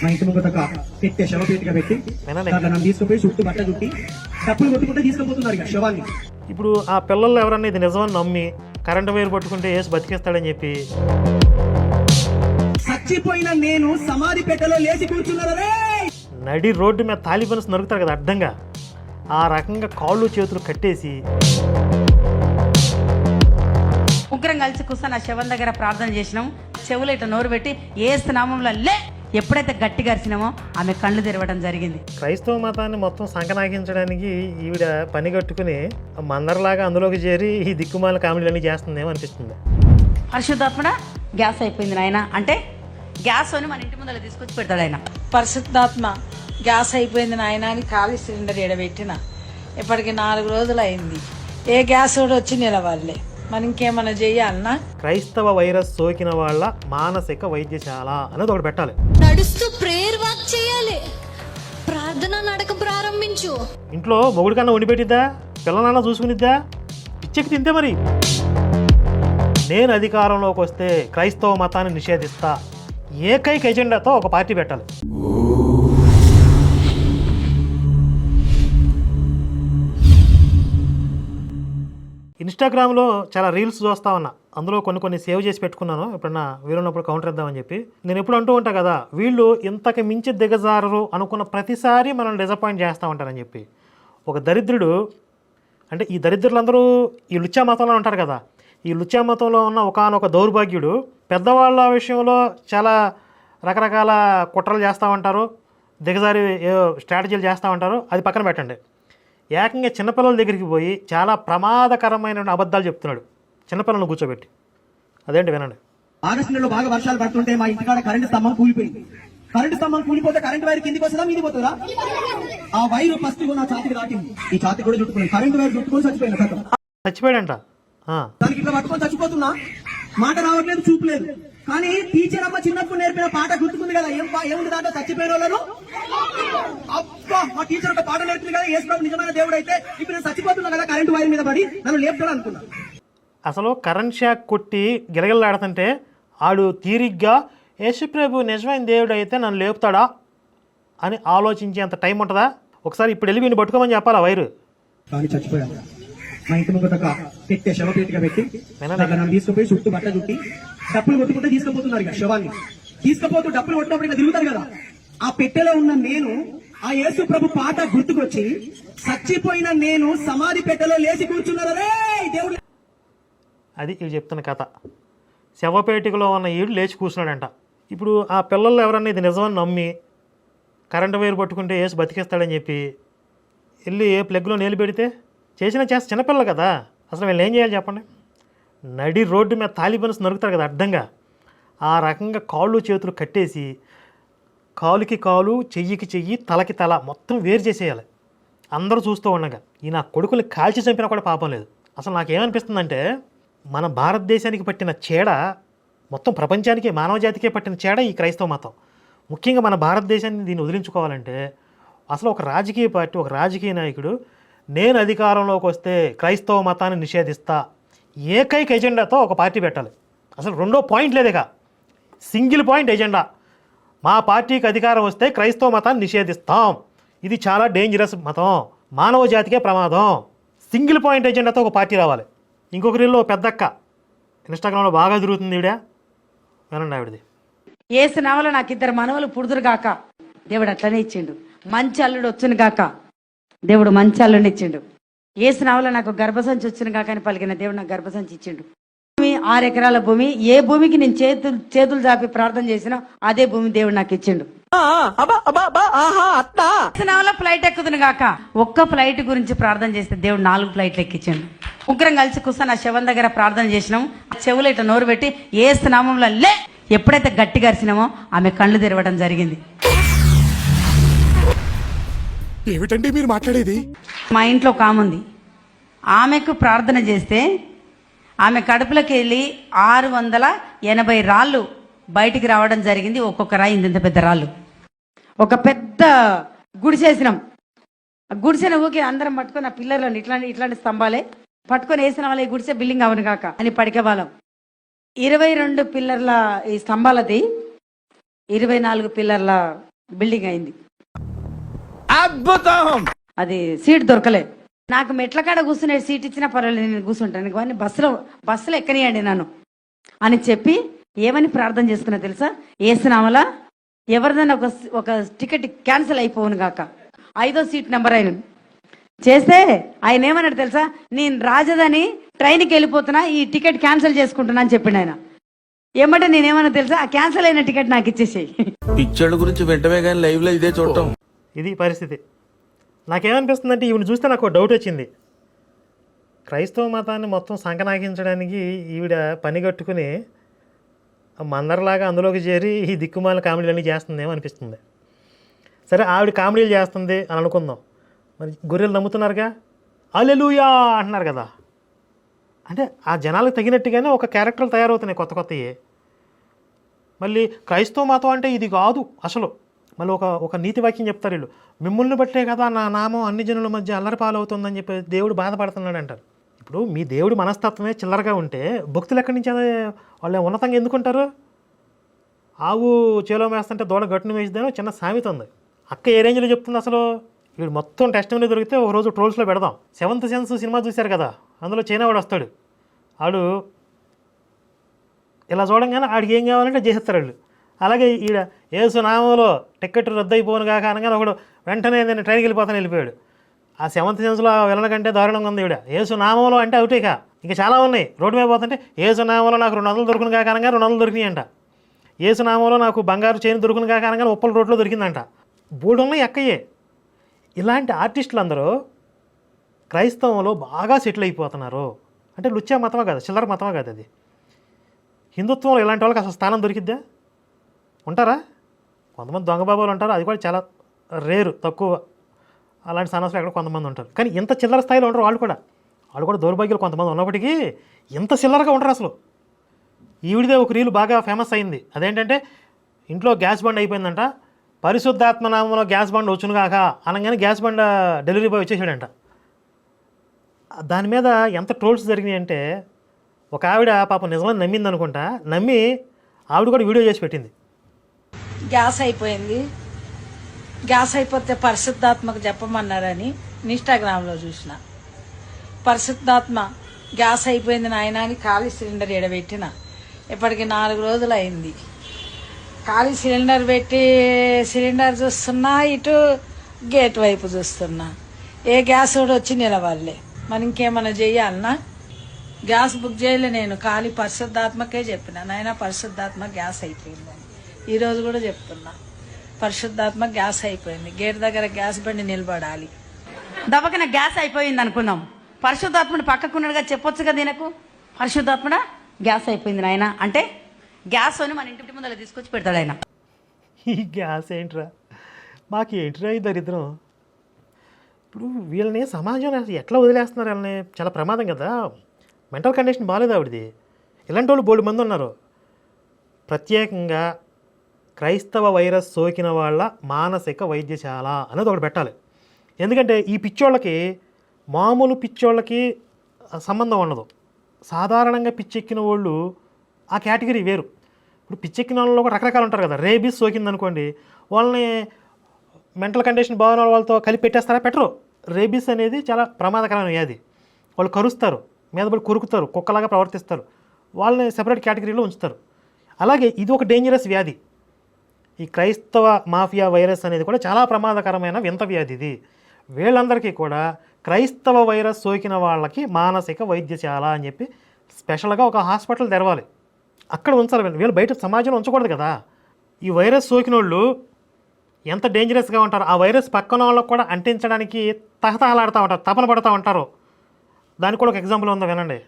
మా ఇంటి ముంగట ఒక పెట్టే శవపేటిగా పెట్టి. దాంట్లో నన్ను తీసుకుపోయి చుట్టూ బట్ట చుట్టి డప్పులు కొట్టుకుంటే తీసుకుపోతున్నారు ఇక శవాన్ని. ఇప్పుడు ఆ పిల్లలు ఎవరన్నా ఇది నిజమని నమ్మి కరెంటు వైర్ పట్టుకుంటే వేసి బతికేస్తాడని చెప్పి. చచ్చిపోయిన నేను సమాధి పెట్టెలో లేచి కూర్చున్నాను రే! నడి రోడ్డు మీద తాలిబన్స్ నరుకుతారు కదా అడ్డంగా. ఆ రకంగా కాళ్ళు చేతులు కట్టేసి. ముగ్గురం కలిసి కూర్చొని ఆ శవం దగ్గర ప్రార్థన చేసినాం. చెవులు ఇట్లా నోరు పెట్టి ఏ నామంలో లే! ఎప్పుడైతే గట్టిగా అరిచినామో ఆమె కళ్ళు తెరవడం జరిగింది. క్రైస్తవ మతాన్ని మొత్తం సంకనాగించడానికి ఈవిడ పని కట్టుకుని మందరలాగా అందులోకి చేరి ఈ దిక్కుమాల కామెడీలన్నీ చేస్తుందేమో అనిపిస్తుంది. పరిశుద్ధాత్మడ గ్యాస్ అయిపోయింది నాయన. అంటే గ్యాస్ అని మన ఇంటి ముందర తీసుకొచ్చి పెడతాడు ఆయన. పరిశుద్ధాత్మ గ్యాస్ అయిపోయింది నాయన అని ఖాళీ సిలిండర్ ఎడబెట్టిన ఇప్పటికి నాలుగు రోజులు అయింది ఏ గ్యాస్ కూడా వచ్చి నిలవాలే మనం ఇంకేమైనా చెయ్యాలనా? క్రైస్తవ వైరస్ సోకిన వాళ్ళ మానసిక వైద్యశాల అనేది ఒకటి పెట్టాలి. నడుస్తూ ప్రేయర్ వాక్ చేయాలి. ప్రార్థన నడక ప్రారంభించు. ఇంట్లో మొగుడు కన్నా వండి పిల్లలన్నా చూసుకునిద్దా? పిచ్చెక్కి తింతే మరి. నేను అధికారంలోకి వస్తే క్రైస్తవ మతాన్ని నిషేధిస్తా. ఏకైక ఎజెండాతో ఒక పార్టీ పెట్టాలి. ఇన్స్టాగ్రామ్లో చాలా రీల్స్ చూస్తా ఉన్నా. అందులో కొన్ని కొన్ని సేవ్ చేసి పెట్టుకున్నాను. ఎప్పుడన్నా వీలున్నప్పుడు కౌంటర్ ఇద్దామని చెప్పి. నేను ఎప్పుడు అంటూ ఉంటా కదా వీళ్ళు ఇంతకు మించి దిగజారరు అనుకున్న ప్రతిసారి మనం డిసప్పాయింట్ చేస్తూ ఉంటారని చెప్పి. ఒక దరిద్రుడు అంటే ఈ దరిద్రులందరూ ఈ లుచ్చా మతంలో ఉంటారు కదా ఈ లుచ్చా మతంలో ఉన్న ఒకనొక దౌర్భాగ్యుడు పెద్దవాళ్ళ విషయంలో చాలా రకరకాల కుట్రలు చేస్తూ ఉంటారు దిగజారి స్ట్రాటజీలు చేస్తూ ఉంటారు అది పక్కన పెట్టండి. ఏకంగా చిన్నపిల్లల దగ్గరికి పోయి చాలా ప్రమాదకరమైన అబద్ధాలు చెప్తున్నాడు. చిన్నపిల్లలను కూర్చోబెట్టి. అదేంటి వినండి. ఆగస్టు నెలలో బాగా వర్షాలు పడుతుంటే మా ఇంటికాడ కరెంటు స్తంభం కూలిపోయింది. కరెంటు స్తంభం కూలిపోతే కరెంటు వైర్ కిందికి వస్తుందా మీది పోతుందా? ఆ వైరు ఫస్ట్ నా ఛాతికి దాటింది. ఈ ఛాతి కూడా చుట్టుకుని కరెంటు వైర్ చుట్టుకొని చచ్చిపోయింది కథ చచ్చిపోయాడంట. దానికి ఇట్లా పట్టుకొని చచ్చిపోతున్నా? మాట రావట్లేదు చూపలేదు కానీ టీచర్ అమ్మ చిన్నప్పుడు నేర్పిన పాట గుర్తుకుంది కదా ఏం ఏముంది దాంట్లో చచ్చిపోయిన వాళ్ళను? అబ్బా మా టీచర్ ఒక పాట నేర్పింది కదా యేసుప్రభు నిజమైన దేవుడు అయితే ఇప్పుడు నేను చచ్చిపోతున్నా కదా కరెంటు వైర్ మీద పడి నన్ను లేపుతాడు అనుకున్నా. అసలు కరెంట్ షాక్ కొట్టి గిలగిల్లాడుతుంటే ఆడు తీరిగ్గా యేసుప్రభు నిజమైన దేవుడు అయితే నన్ను లేపుతాడా అని ఆలోచించేంత టైం ఉంటుందా? ఒకసారి ఇప్పుడు వెళ్ళి వీడిని పట్టుకోమని చెప్పాలా వైరు? కానీ చచ్చిపోయాను. మా ఇంటి ముంగట ఒక పెట్టే శవపేటిగా పెట్టి వినండి. దాంట్లో నన్ను తీసుకుపోయి చుట్టూ బట్ట చుట్టి డప్పులు కొట్టుకుంటే తీసుకుపోతున్నారు ఇక శవాన్ని. తీసుకుపోతూ డప్పులు కొట్టినప్పుడు ఇట్లా తిరుగుతారు కదా. ఆ పెట్టెలో ఉన్న నేను ఆ యేసు ప్రభు పాట గుర్తుకొచ్చి చచ్చిపోయిన నేను సమాధి పెట్టెలో లేచి కూర్చున్నాను. రే దేవుడు అది ఇవి చెప్తున్న కథ. శవపేటికలో ఉన్న ఈడు లేచి కూర్చున్నాడంట. ఇప్పుడు ఆ పిల్లల్లో ఎవరన్నా ఇది నిజమని నమ్మి కరెంటు వైర్ పట్టుకుంటే వేసి బతికేస్తాడని చెప్పి వెళ్ళి ఏ ప్లగ్లో నీళ్ళు పెడితే చేసిన చేస్తే చిన్నపిల్లలు కదా. అసలు వీళ్ళు ఏం చేయాలి చెప్పండి? నడి రోడ్డు మీద తాలిబన్స్ నరుకుతారు కదా అడ్డంగా. ఆ రకంగా కాళ్ళు చేతులు కట్టేసి కాలుకి కాలు చెయ్యికి చెయ్యి తలకి తల మొత్తం వేరు చేసేయాలి. అందరూ చూస్తూ ఉండగా ఈ నా కొడుకుని కాల్చి చంపినా కూడా పాపం లేదు. అసలు నాకేమనిపిస్తుందంటే మన భారతదేశానికి పట్టిన చీడ మొత్తం ప్రపంచానికి మానవ జాతికే పట్టిన చీడ ఈ క్రైస్తవ మతం. ముఖ్యంగా మన భారతదేశాన్ని దీన్ని వదిలించుకోవాలంటే అసలు ఒక రాజకీయ పార్టీ ఒక రాజకీయ నాయకుడు నేను అధికారంలోకి వస్తే క్రైస్తవ మతాన్ని నిషేధిస్తా. ఏకైక ఎజెండాతో ఒక పార్టీ పెట్టాలి. అసలు రెండో పాయింట్ లేదుగా. Single point agenda. మా పార్టీకి అధికారం వస్తే క్రైస్తవ మతాన్ని నిషేధిస్తాం. ఇది చాలా డేంజరస్ మతం. మానవ జాతికే ప్రమాదం. సింగిల్ పాయింట్ ఎజెండాతో ఒక పార్టీ రావాలి. ఇంకొక రీల్లో పెద్దక్క. ఇన్స్టాగ్రామ్లో బాగా తిరుగుతుంది ఈవిడ. వినండి ఆవిడది. ఏసు నావలో నాకు ఇద్దరు మనవలు పుడుదురు గాక. దేవుడు అట్లనే ఇచ్చిండు. మంచి అల్లుడు వచ్చును గాక. దేవుడు మంచి అల్లుడిని ఇచ్చిండు. ఏసు నావలో నాకు గర్భసంచి వచ్చిన గాక అని పలికిన దేవుడు నాకు గర్భసంచి ఇచ్చిండు. భూమి ఆరు ఎకరాల భూమి. ఏ భూమికి నేను చేతులు చేతులు చాపి ప్రార్థన చేసినా అదే భూమి దేవుడు నాకు ఇచ్చిండు. నావలో ఫ్లైట్ ఎక్కుతుంది గాక. ఒక్క ఫ్లైట్ గురించి ప్రార్థన చేస్తే దేవుడు నాలుగు ఫ్లైట్లు ఎక్కించిండు. ముగ్గురం కలిసి కూర్చొని ఆ శవం దగ్గర ప్రార్థన చేసినాం. చెవులు ఇట్లా నోరు పెట్టి ఏ నామంలో లే! ఎప్పుడైతే గట్టిగా అరిచినామో ఆమె కళ్ళు తెరవడం జరిగింది. ఏమిటండి మీరు మాట్లాడేది? మా ఇంట్లో ఒక ఆమె ఉంది. ఆమెకు ప్రార్థన చేస్తే ఆమె కడుపులోకి వెళ్ళి ఆరు వందల ఎనభై రాళ్ళు బయటికి రావడం జరిగింది. ఒక్కొక్క రాయి ఇంత పెద్ద రాళ్ళు. ఒక పెద్ద గుడిసేసినాం. ఆ గుడిసెన ఊకే అందరం పట్టుకొని ఆ పిల్లర్లను ఇట్లాంటి ఇట్లాంటి స్తంభాలే పట్టుకొని వేసిన వాళ్ళ ఈ గుడిసె బిల్డింగ్ అవును కాక అని పడికే వాళ్ళం. ఇరవై రెండు పిల్లర్ల ఈ స్తంభాలది ఇరవై నాలుగు పిల్లర్ల బిల్డింగ్ అయింది. అది సీట్ దొరకలే. నాకు మెట్ల కాడ కూర్చునే సీట్ ఇచ్చినా పర్వాలేదు నేను కూర్చుంటాను. కానీ బస్సులో బస్సులో ఎక్కనియండి నన్ను అని చెప్పి ఏమని ప్రార్థన చేసుకున్నా తెలుసా? ఏసునామలా ఎవరిదైనా ఒక ఒక టికెట్ క్యాన్సిల్ అయిపోవును గాక. ఐదో సీట్ నెంబర్ అయిన చేస్తే ఆయన ఏమన్నాడు తెలుసా? నేను రాజధాని ట్రైన్కి వెళ్ళిపోతున్నా ఈ టికెట్ క్యాన్సిల్ చేసుకుంటున్నా అని చెప్పిండు ఆయన. ఏమంటే నేనేమన్నా తెలుసా? ఆ క్యాన్సిల్ అయిన టికెట్ నాకు ఇచ్చేసేయి. పిక్చర్ల గురించి వెంటనే కానీ లైవ్లో ఇదే చూడటం. ఇది పరిస్థితి. నాకేమనిపిస్తుందంటే ఈవిని చూస్తే నాకు ఒక డౌట్ వచ్చింది. క్రైస్తవ మతాన్ని మొత్తం సంకనాగించడానికి ఈవిడ పని కట్టుకుని మందరలాగా అందులోకి చేరి ఈ దిక్కుమాల కామెడీలన్నీ చేస్తుందేమో అనిపిస్తుంది. సరే ఆవిడ కామెడీలు చేస్తుంది అని అనుకుందాం. మరి గొర్రెలు నమ్ముతున్నారుగా? అలెలుయా అంటున్నారు కదా. అంటే ఆ జనాలకు తగినట్టుగానే ఒక క్యారెక్టర్లు తయారవుతున్నాయి కొత్త కొత్తవి మళ్ళీ క్రైస్తవ మతం అంటే ఇది కాదు అసలు. మళ్ళీ ఒక ఒక నీతి వాక్యం చెప్తారు వీళ్ళు. మిమ్మల్ని బట్టే కదా నా నామం అన్ని జనుల మధ్య అల్లరి పాలవుతుందని చెప్పి దేవుడు బాధపడుతున్నాడు అంటారు ఇప్పుడు మీ దేవుడి మనస్తత్వమే చిల్లరగా ఉంటే భక్తులు ఎక్కడి నుంచి అదే వాళ్ళు ఉన్నతంగా ఎందుకుంటారు? ఆవు చేలో వేస్తుంటే దూడ గట్టును వేసిదేనో చిన్న సామెత ఉంది. అక్క ఏ రేంజ్లో చెప్తుంది అసలు? వీడు మొత్తం టెస్ట్ మీద దొరికితే ఒక రోజు ట్రోల్స్లో పెడదాం. సెవెంత్ సెన్స్ సినిమా చూశారు కదా అందులో చైనా వాడు వస్తాడు. ఆడు ఇలా చూడంగానే ఆడికి ఏం కావాలంటే చేసేస్తారు వాళ్ళు. అలాగే ఈడ ఏసు నామంలో టికెట్ రద్దు అయిపోను కాక అనగానే ఒకడు వెంటనే నేను ట్రైన్కి వెళ్ళిపోతాను వెళ్ళిపోయాడు. ఆ సెవెంత్ సెన్స్లో వెళ్ళడం కంటే దారుణంగా ఉంది ఈవిడ. ఏసు నామంలో అంటే అవుటే కా ఇంకా చాలా ఉన్నాయి. రోడ్డు మీద పోతుంటే ఏసు నామంలో నాకు రెండు వందలు దొరుకును కాక రెండు వందలు దొరికినాయి అంట. ఏసు నామంలో నాకు బంగారు చైన్ దొరుకును కాక ఉప్పల రోడ్లో దొరికిందంట. బోర్డు ఉన్నాయి ఎక్కయ్యే ఇలాంటి ఆర్టిస్టులు అందరూ క్రైస్తవంలో బాగా సెటిల్ అయిపోతున్నారు. అంటే లుచ్చా మతమా కాదు చిల్లర మతమా కాదు అది. హిందుత్వంలో ఇలాంటి వాళ్ళకి అసలు స్థానం దొరికిద్దా? ఉంటారా? కొంతమంది దొంగబాబులు ఉంటారు అది కూడా చాలా రేరు తక్కువ. అలాంటి సన్నాసులు ఎక్కడ కొంతమంది ఉంటారు. కానీ ఇంత చిల్లర స్థాయిలో ఉంటారు వాళ్ళు కూడా. వాళ్ళు కూడా దౌర్భాగ్యులు కొంతమంది ఉన్నప్పటికీ ఇంత చిల్లరగా ఉంటారు అసలు. ఈవిడిదే ఒక రీలు బాగా ఫేమస్ అయింది. అదేంటంటే ఇంట్లో గ్యాస్ బండ్ అయిపోయిందంట. పరిశుద్ధాత్మ నామంలో గ్యాస్ బండ్ వచ్చును కాక అనగానే గ్యాస్ బండ్ డెలివరీ బాయ్ వచ్చేసాడంట. దాని మీద ఎంత ట్రోల్స్ జరిగినాయి అంటే ఒక ఆవిడ పాపం నిజమని నమ్మింది అనుకుంటా నమ్మి ఆవిడ కూడా వీడియో చేసి పెట్టింది. గ్యాస్ అయిపోయింది. గ్యాస్ అయిపోతే పరిశుద్ధాత్మకు చెప్పమన్నారని ఇన్స్టాగ్రామ్లో చూసిన. పరిశుద్ధాత్మ గ్యాస్ అయిపోయింది నాయన అని ఖాళీ సిలిండర్ ఎడబెట్టిన. ఇప్పటికి నాలుగు రోజులు అయింది ఖాళీ సిలిండర్ పెట్టి సిలిండర్ చూస్తున్నా ఇటు గేట్ వైపు చూస్తున్నా. ఏ గ్యాస్ కూడా వచ్చి నిలవాలే మనం ఇంకేమైనా చేయాలన్నా గ్యాస్ బుక్ చేయలే నేను. ఖాళీ పరిశుద్ధాత్మకే చెప్పిన. నాయన పరిశుద్ధాత్మ గ్యాస్ అయిపోయిందని. ఈరోజు కూడా చెప్తున్నా. పరిశుద్ధాత్మ గ్యాస్ అయిపోయింది. గేట్ దగ్గర గ్యాస్ బండి నిలబడాలి. దబకన గ్యాస్ అయిపోయింది అనుకుందాం పరిశుద్ధాత్ముడు పక్కకున్నాడుగా చెప్పొచ్చు కదా దీనకు? పరిశుద్ధాత్ముడా గ్యాస్ అయిపోయింది నాయన. అంటే గ్యాస్ అని మన ఇంటి ముందర తీసుకొచ్చి పెడతాడు ఆయన. ఈ గ్యాస్ ఏంట్రా? మాకు ఏంట్రా ఈ దరిద్రం? ఇప్పుడు వీళ్ళని సమాజం ఎట్లా వదిలేస్తున్నారు? వీళ్ళని చాలా ప్రమాదం కదా? మెంటల్ కండిషన్ బాగాలేదు ఆవిడది. ఇలాంటి వాళ్ళు బోల్డ్ మంది ఉన్నారు. ప్రత్యేకంగా క్రైస్తవ వైరస్ సోకిన వాళ్ళ మానసిక వైద్యశాల అనేది ఒకటి పెట్టాలి. ఎందుకంటే ఈ పిచ్చోళ్ళకి మామూలు పిచ్చోళ్ళకి సంబంధం ఉండదు. సాధారణంగా పిచ్చెక్కిన వాళ్ళు ఆ కేటగిరీ వేరు. ఇప్పుడు పిచ్చెక్కిన వాళ్ళలో కూడా రకరకాలు ఉంటారు కదా. రేబీస్ సోకింది అనుకోండి వాళ్ళని మెంటల్ కండిషన్ బాగున్న వాళ్ళతో కలిపి పెట్టేస్తారా? పెట్టరు. రేబీస్ అనేది చాలా ప్రమాదకరమైన వ్యాధి. వాళ్ళు కరుస్తారు మీద పడి కొరుకుతారు కుక్కలాగా ప్రవర్తిస్తారు. వాళ్ళని సెపరేట్ కేటగిరీలో ఉంచుతారు. అలాగే ఇది ఒక డేంజరస్ వ్యాధి. ఈ క్రైస్తవ మాఫియా వైరస్ అనేది కూడా చాలా ప్రమాదకరమైన వింత వ్యాధి ఇది. వీళ్ళందరికీ కూడా క్రైస్తవ వైరస్ సోకిన వాళ్ళకి మానసిక వైద్యశాల అని చెప్పి స్పెషల్గా ఒక హాస్పిటల్ తెరవాలి. అక్కడ ఉంచాలి వీళ్ళు. బయట సమాజంలో ఉంచకూడదు కదా. ఈ వైరస్ సోకిన వాళ్ళు ఎంత డేంజరస్గా ఉంటారు. ఆ వైరస్ పక్కన వాళ్ళకు కూడా అంటించడానికి తహతహలాడుతూ ఉంటారు తపన పడుతూ ఉంటారు. దానికి కూడా ఒక ఎగ్జాంపుల్ ఉందా వినండి.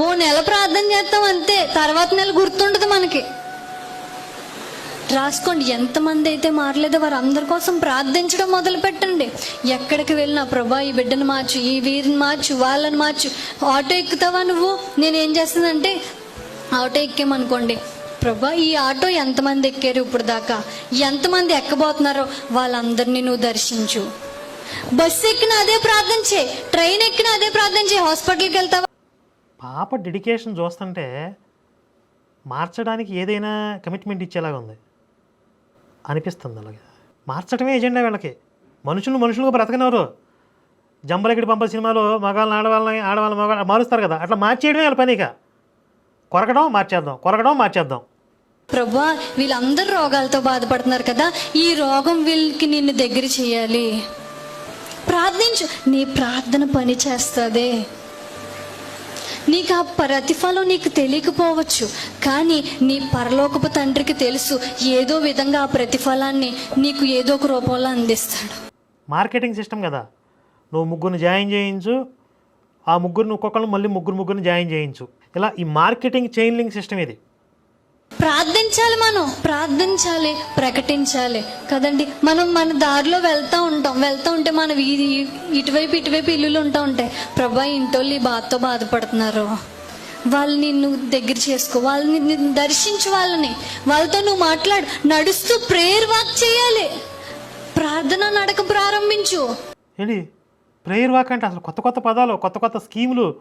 ఓ నెల ప్రార్థన చేస్తాం అంతే. తర్వాత నెల గుర్తుండదు మనకి. రాసుకోండి. ఎంతమంది అయితే మారలేదో వారు అందరి కోసం ప్రార్థించడం మొదలు పెట్టండి ఎక్కడికి వెళ్ళినా ప్రభా ఈ బిడ్డను మార్చు ఈ వీరిని మార్చు వాళ్ళని మార్చు. ఆటో ఎక్కుతావా నువ్వు? నేనేం చేస్తుందంటే ఆటో ఎక్కామనుకోండి. ప్రభా ఈ ఆటో ఎంతమంది ఎక్కారు ఇప్పుడు దాకా? ఎంతమంది ఎక్కబోతున్నారో వాళ్ళందరినీ నువ్వు దర్శించు. బస్సు ఎక్కిన అదే ప్రార్థన ట్రైన్ ఎక్కిన అదే ప్రార్థన చేయి హాస్పిటల్కి వెళ్తావా? పాప డెడికేషన్ చూస్తుంటే మార్చడానికి ఏదైనా కమిట్మెంట్ ఇచ్చేలాగా ఉంది. అనిపిస్తుంది అలాగే. మార్చడమే ఎజెండా వీళ్ళకి. మనుషులు మనుషులుగా బ్రతకనవరు జంబలకిడి పంపల సినిమాలో మగాళ్ళని ఆడవాళ్ళని ఆడవాళ్ళని మగాళ్ళని మారుస్తారు కదా. అట్లా మార్చేయడమే వాళ్ళ పనిక కొరకడం మార్చేద్దాం. కొరకడం మార్చేద్దాం. ప్రభా వీళ్ళందరూ రోగాలతో బాధపడుతున్నారు కదా. ఈ రోగం వీళ్ళకి నిన్ను దగ్గర చేయాలి. ప్రార్థించు. నీ ప్రార్థన పని చేస్తుంది. నీకు ఆ ప్రతిఫలం నీకు తెలియకపోవచ్చు కానీ నీ పరలోకపు తండ్రికి తెలుసు ఏదో విధంగా ఆ ప్రతిఫలాన్ని నీకు ఏదో ఒక రూపంలో అందిస్తాడు. మార్కెటింగ్ సిస్టమ్ కదా. నువ్వు ముగ్గురిని జాయిన్ చేయించు ఆ ముగ్గురిని ఒక్కొక్కరు మళ్ళీ ముగ్గురు ముగ్గురిని జాయిన్ చేయించు. ఇలా ఈ మార్కెటింగ్ చైన్ లింక్ సిస్టమ్ ఇది. ప్రార్థించాలి మనం. ప్రార్థించాలి ప్రకటించాలి. కదండి? మనం మన దారిలో వెళ్తూ ఉంటాం. వెళ్తూ ఉంటే మన వీధి ఇటువైపు ఇటువైపు ఇల్లులు ఉంటా ఉంటాయి. ప్రభా ఇంటోళ్ళు ఈ బాధతో బాధపడుతున్నారు. వాళ్ళని నిన్ను దగ్గర చేసుకో. వాళ్ళని నిన్ను దర్శించు వాళ్ళని. వాళ్ళతో నువ్వు మాట్లాడు. నడుస్తూ ప్రేయర్ వాక్ చేయాలి. ప్రార్థన నడక ప్రారంభించు. ఏంటి? ప్రేయర్ వాక్ అంటే అసలు కొత్త కొత్త పదాలు కొత్త కొత్త స్కీములు.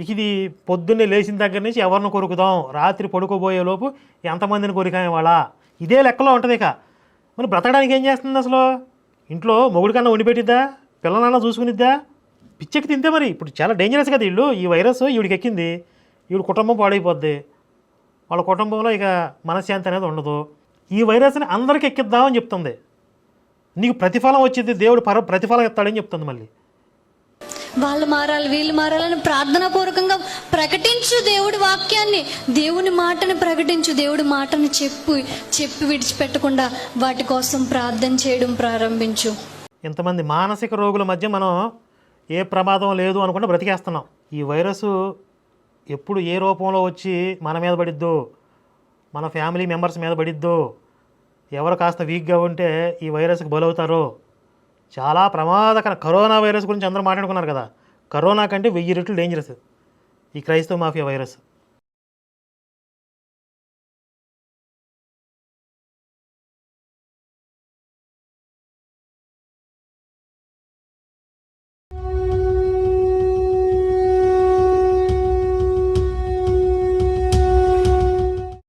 ఇక ఇది పొద్దున్నే లేచిన దగ్గర నుంచి ఎవరిని కొరుకుదాం? రాత్రి పడుకోబోయే లోపు ఎంతమందిని కొరికాం వాళ్ళ ఇదే లెక్కలో ఉంటుంది ఇక. మరి బ్రతకడానికి ఏం చేస్తుంది అసలు? ఇంట్లో మొగుడు కన్నా పిల్లలన్నా చూసుకునిద్దా? పిచ్చెక్కి తింటే మరి? ఇప్పుడు చాలా డేంజరస్ కదా వీళ్ళు. ఈ వైరస్ ఈవిడికి ఎక్కింది. ఈవిడ కుటుంబం పాడైపోద్ది. వాళ్ళ కుటుంబంలో ఇక మనశ్శాంతి అనేది ఉండదు. ఈ వైరస్ని అందరికి ఎక్కిద్దామని చెప్తుంది. నీకు ప్రతిఫలం వచ్చింది దేవుడు పర ప్రతిఫలం ఇస్తాడని చెప్తుంది మళ్ళీ. వాళ్ళు మారాలి వీళ్ళు మారాలని ప్రార్థనా పూర్వకంగా ప్రకటించు దేవుడి వాక్యాన్ని. దేవుని మాటని ప్రకటించు దేవుడి మాటని చెప్పు చెప్పి విడిచిపెట్టకుండా వాటి కోసం ప్రార్థన చేయడం ప్రారంభించు. ఇంతమంది మానసిక రోగుల మధ్య మనం ఏ ప్రమాదం లేదు అనుకుంటే బ్రతికేస్తున్నాం. ఈ వైరస్ ఎప్పుడు ఏ రూపంలో వచ్చి మన మీద పడిద్దో మన ఫ్యామిలీ మెంబర్స్ మీద పడిద్దో ఎవరు కాస్త వీక్గా ఉంటే ఈ వైరస్కి బలవుతారో చాలా ప్రమాదకర కరోనా వైరస్ గురించి అందరూ మాట్లాడుకున్నారు కదా. కరోనా కంటే వెయ్యి రెట్లు డేంజరస్ ఈ క్రైస్తవ మాఫియా వైరస్.